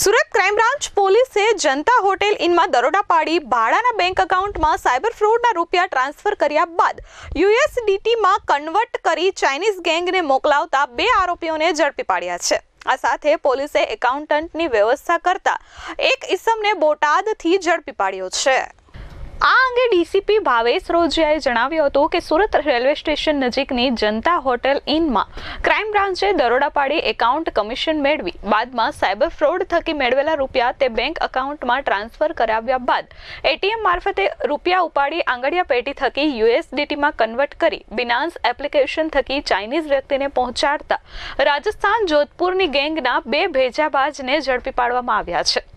Surat crime branch પોલીસે જનતા hotel ઇનમાં દરોડા પાડી ભાડાના બેંક એકાઉન્ટમાં સાયબર ફ્રોડના રૂપિયા ટ્રાન્સફર કર્યા બાદ યુએસડીટીમાં કન્વર્ટ કરી ચાઇનીઝ ગેંગને મોકલાવતા બે આરોપીઓને ઝડપી પાડ્યા છે. આ સાથે પોલીસે એકાઉન્ટન્ટની વ્યવસ્થા કરતા એક ઇસમને બોટાદથી ઝડપી પાડ્યો છે. આ અંગે ડીસીપી ભાવેશ રોજિયાએ જણાવ્યું હતું કે સુરત રેલવે સ્ટેશન નજીકની જનતા હોટેલ ઇનમાં ક્રાઇમ બ્રાન્ચે દરોડા પાડી એકાઉન્ટ કમિશન મેળવી. બાદમાં સાયબર ફ્રોડ થકી મેળવેલા રૂપિયા તે બેંક એકાઉન્ટમાં ટ્રાન્સફર કરાવ્યા બાદ એટીએમ મારફતે રૂપિયા ઉપાડી આંગળિયા પેટી થકી યુએસડીટીમાં કન્વર્ટ કરી બિનાન્સ એપ્લિકેશન થકી ચાઇનીઝ વ્યક્તિને પહોંચાડતા રાજસ્થાન જોધપુરની ગેંગના બે ભેજાબાજને ઝડપી પાડવામાં આવ્યા છે.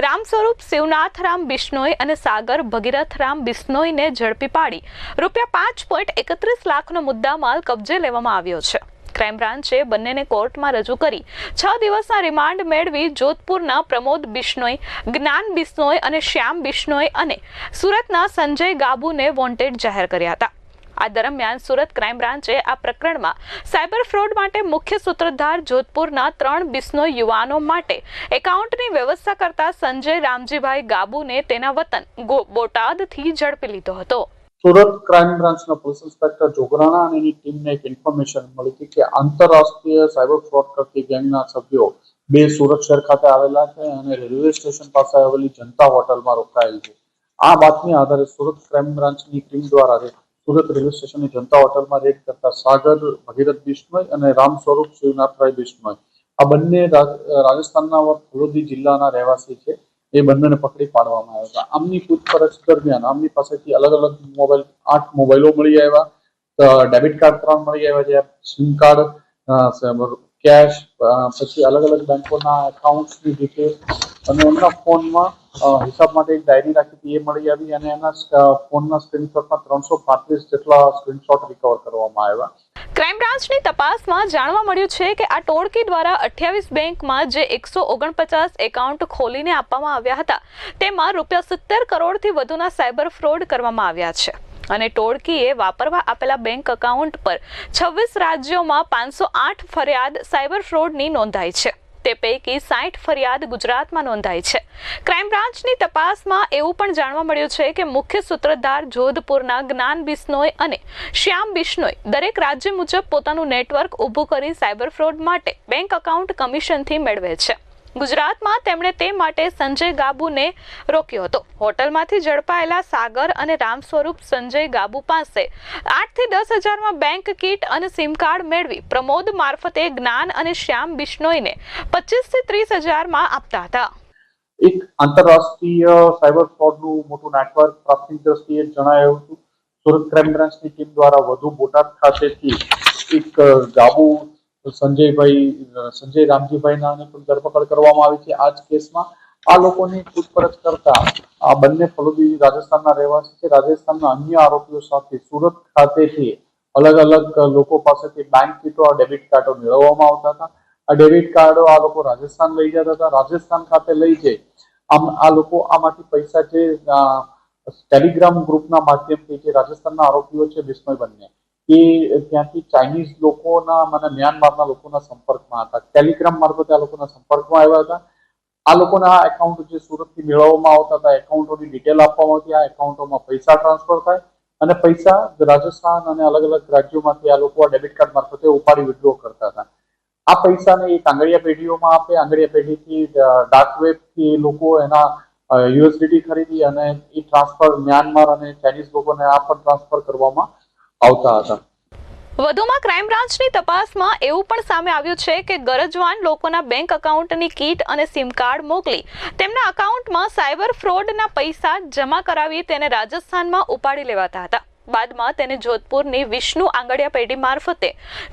રામ સ્વરૂપ શિવનાથરામ બિશ્નોઈ અને સાગર ભગીરથરામ બિશ્નોઈને ઝડપી પાડી. રૂપિયા પાંચ પોઈન્ટ એકત્રીસ લાખનો મુદ્દામાલ કબજે લેવામાં આવ્યો છે. ક્રાઇમ બ્રાન્ચે બંનેને કોર્ટમાં રજૂ કરી. છ દિવસના રિમાન્ડ મેળવી જોધપુરના પ્રમોદ બિશ્નોઈ, જ્ઞાન બિશ્નોઈ અને શ્યામ બિશ્નોઈ અને સુરતના સંજય ગાબુને વોન્ટેડ જાહેર કર્યા હતા. આ દરમિયાન સુરત ક્રાઇમ બ્રાન્ચે આ પ્રકરણમાં સાયબર ફ્રોડ માટે મુખ્ય સૂત્રધાર જોધપુરના ત્રણ બિસ્નો યુવાનો માટે એકાઉન્ટની વ્યવસ્થા કરતા સંજય રામજીભાઈ ગાબુને તેના વતન બોટાદથી ઝડપી લીધો હતો. સુરત ક્રાઇમ બ્રાન્ચના પોલીસ ઇન્સ્પેક્ટર જોગરાણા અને એની ટીમને એક ઇન્ફોર્મેશન મળી હતી કે આંતરરાષ્ટ્રીય સાયબર ફ્રોડ કરતી ગેંગના સભ્યો બે સુરત શહેર ખાતે આવેલા છે અને રેલવે સ્ટેશન પાસે આવેલી જનતા હોટલમાં રોકાયેલ છે. આ બાતમી આધારે સુરત ક્રાઇમ બ્રાન્ચની ટીમ દ્વારા સુરત રેલવે સ્ટેશનની જનતા હોટલમાં રેડ કરતા સાગર, ભગીરથ બિશ્નોઈ અને રામ સ્વરૂપ શિવનાથરાય બિશ્નોઈ આ બંને રાજ- રાજસ્થાનના ફલોદી જિલ્લાના રહેવાસી છે. એ બંનેને પકડી પાડવામાં આવ્યા હતા. આમની પૂછપરછ દરમિયાન આમની પાસેથી અલગ અલગ મોબાઈલ, આઠ મોબાઈલો મળી આવ્યા. ડેબિટ કાર્ડ ત્રણ મળી આવ્યા છે. સિમ કાર્ડ કેશ પછી અલગ અલગ બેંકોના એકાઉન્ટ્સની ડિટેલ અને એમના ફોનમાં હિસાબ માટે એક ડાયરી રાખી હતી, એ મળી આવી અને એના ફોનના સ્ક્રીનશોટમાં ત્રણસો પાંત્રીસ જેટલા સ્ક્રીનશોટ રિકવર કરવામાં આવ્યા. ક્રાઇમ બ્રાન્ચની તપાસમાં જાણવા મળ્યું છે કે આ ટોળકી દ્વારા અઠ્યાવીસ બેંકમાં જે એકસો ઓગણપચાસ એકાઉન્ટ ખોલીને આપવામાં આવ્યા હતા, તેમાં રૂપિયા સિત્તેર કરોડથી વધુના સાયબર ફ્રોડ કરવામાં આવ્યા છે. અને ટોળકીએ વાપરવા આપેલા બેંક એકાઉન્ટ પર છવ્વીસ રાજ્યોમાં પાંચસો આઠ ફરિયાદ સાયબર ફ્રોડની નોંધાઈ છે. તે પૈકી સાઠ ફરિયાદ ગુજરાતમાં નોંધાઈ છે. ક્રાઇમ બ્રાન્ચની તપાસમાં એવું પણ જાણવા મળ્યું છે કે મુખ્ય સૂત્રધાર જોધપુરના જ્ઞાન બિશ્નોય અને શ્યામ બિશ્નોય દરેક રાજ્ય મુજબ પોતાનું નેટવર્ક ઊભું કરી સાયબર ફ્રોડ માટે બેંક એકાઉન્ટ કમિશનથી મેળવે છે. ગુજરાતમાં તેમણે તે માટે સંજય ગાબુને રોક્યો હતો. હોટલમાંથી ઝડપાયેલા સાગર અને રામ સ્વરૂપ સંજય ગાબુ પાસે આઠથી દસ હજારમાં બેંક કીટ અને સિમ કાર્ડ મેળવી પ્રમોદ મારફતે જ્ઞાન અને શ્યામ બિશ્નોઈને પચીસથી ત્રીસ હજારમાં આપતા હતા. એક આંતરરાષ્ટ્રીય સાયબર ફ્રોડનું મોટું નેટવર્ક પ્રાથમિક દ્રષ્ટિએ જણાયું હતું. સુરત ક્રાઇમ બ્રાન્ચની ટીમ દ્વારા વધુ બોટાદ ખાતેથી એક ગાબુ સંજયભાઈ સંજય રામજીભાઈના પણ ધરપકડ કરવામાં આવી છે આ જ કેસમાં. આ લોકોની પૂછપરછ કરતા આ બંને ફલોદી રાજસ્થાનના રહેવાસી છે. રાજસ્થાનના અન્ય આરોપીઓ સાથે સુરત ખાતેથી અલગ અલગ લોકો પાસેથી બેંક કીટો ડેબિટ કાર્ડો મેળવવામાં આવતા હતા. આ ડેબિટ કાર્ડો આ લોકો રાજસ્થાન લઈ જતા હતા. રાજસ્થાન ખાતે લઈ જઈ આમ આ લોકો આમાંથી પૈસા જે ટેલિગ્રામ ગ્રુપના માધ્યમથી જે રાજસ્થાનના આરોપીઓ છે, વિસ્મય બંને એ ત્યાંથી ચાઇનીઝ લોકોના મને મ્યાનમારના લોકોના સંપર્કમાં હતા. ટેલિગ્રામ મારફતે આ લોકોના સંપર્કમાં આવ્યા હતા. આ લોકોના એકાઉન્ટ જે સુરતથી મેળવવામાં આવતા હતા એકાઉન્ટોની ડિટેલ આપવામાં આવતી, આ એકાઉન્ટોમાં પૈસા ટ્રાન્સફર થાય અને પૈસા રાજસ્થાન અને અલગ અલગ રાજ્યોમાંથી આ લોકો આ ડેબિટ કાર્ડ મારફતે ઉપાડી વિડ્રો કરતા હતા. આ પૈસાને એક આંગળીયા પેઢીઓમાં આપે, આંગળીયા પેઢીથી ડાર્ક વેબથી એ લોકો એના યુએસડીટી ખરીદી અને એ ટ્રાન્સફર મ્યાનમાર અને ચાઇનીઝ લોકોને આ પણ ટ્રાન્સફર કરવામાં આવતા હતા. વધુમાં ક્રાઇમ બ્રાન્ચની તપાસમાં એવું પણ સામે આવ્યું છે કે ગરજવાન લોકોના બેંક એકાઉન્ટની કીટ અને સિમ કાર્ડ મોકલી તેમના એકાઉન્ટમાં સાયબર ફ્રોડના પૈસા જમા કરાવી તેને રાજસ્થાનમાં ઉપાડી લેવાતા હતા. બાદમાં તેને જોધપુરની વિષ્ણુ આંગડિયા પેઢી મારફતે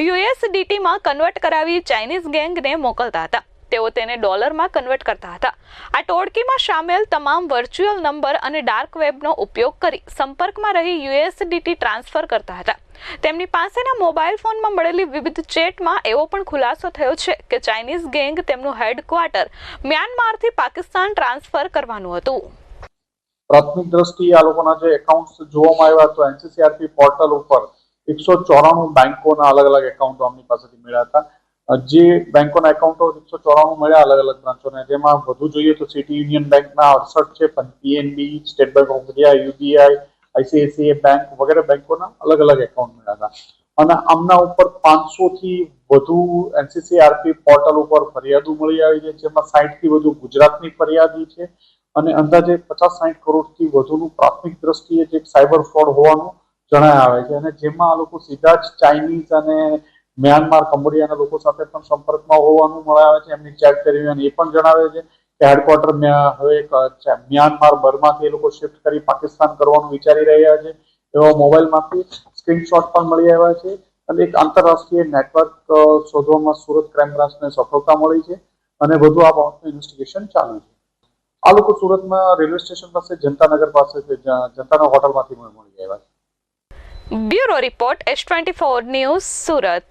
યુએસડીટીમાં કન્વર્ટ કરાવી ચાઇનીઝ ગેંગને મોકલતા હતા. તેઓ તેને ડોલરમાં કન્વર્ટ કરતા હતા. આ ટોળકીમાં સામેલ તમામ વર્ચ્યુઅલ નંબર અને ડાર્ક વેબનો ઉપયોગ કરી સંપર્કમાં રહી યુએસડીટી ટ્રાન્સફર કરતા હતા. તેમની પાસેના મોબાઈલ ફોનમાં મળેલી વિવિધ ચેટમાં એવો પણ ખુલાસો થયો છે કે ચાઇનીઝ ગેંગ તેમનું હેડક્વાર્ટર મ્યાનમારથી પાકિસ્તાન ટ્રાન્સફર કરવાનું હતું. પ્રાથમિક દ્રષ્ટિએ આ લોકોના જે એકાઉન્ટ્સ જોવામાં આવ્યા તો એનસીસીઆરપી પોર્ટલ ઉપર એકસો ચોરાણું બેંકોના અલગ અલગ એકાઉન્ટો અમની પાસેથી મળ્યા હતા. જે બેંકોના એકાઉન્ટો એકસો ચોરાણું મળ્યા અલગ અલગ બ્રાન્ચોને. જેમાં વધુ જોઈએ તો સિટી યુનિયન બેંકના અડસઠ છે PNB state bank of India UBI ICICI bank વગેરે બેંકોના અલગ અલગ એકાઉન્ટ મળ્યા હતા. અને આમના ઉપર પાંચસો થી વધુ એનસીસીઆરપી પોર્ટલ ઉપર ફરિયાદો મળી આવી છે, જેમાં સાઠથી વધુ ગુજરાતની ફરિયાદી છે અને અંદાજે પચાસ સાઠ કરોડથી વધુનું પ્રાથમિક દ્રષ્ટિએ જે સાયબર ફ્રોડ હોવાનું જણાય આવે છે. અને જેમાં આ લોકો સીધા જ ચાઇનીઝ અને મ્યાનમાર કંબોડિયાના લોકો સાથે પણ સંપર્કમાં હોવાનું મળે આવે છે, એમની ચેક કરી અને એ પણ જણાવે છે કે હેડક્વાર્ટર હવે મ્યાનમાર, બર્માથી એ લોકો શિફ્ટ કરી પાકિસ્તાન કરવાનું વિચારી રહ્યા છે. એવા મોબાઈલમાંથી સ્ક્રીનશોટ પણ મળી આવ્યા છે અને એક આંતરરાષ્ટ્રીય નેટવર્ક શોધવામાં સુરત ક્રાઇમ બ્રાન્ચને સફળતા મળી છે અને વધુ આ બાબતનું ઇન્વેસ્ટિગેશન ચાલુ છે. આ લોકો સુરતમાં રેલવે સ્ટેશન પાસે જનતાનગર પાસે જનતાના હોટલમાંથી મળી આવ્યા છે. Bureau report S twenty four news Surat.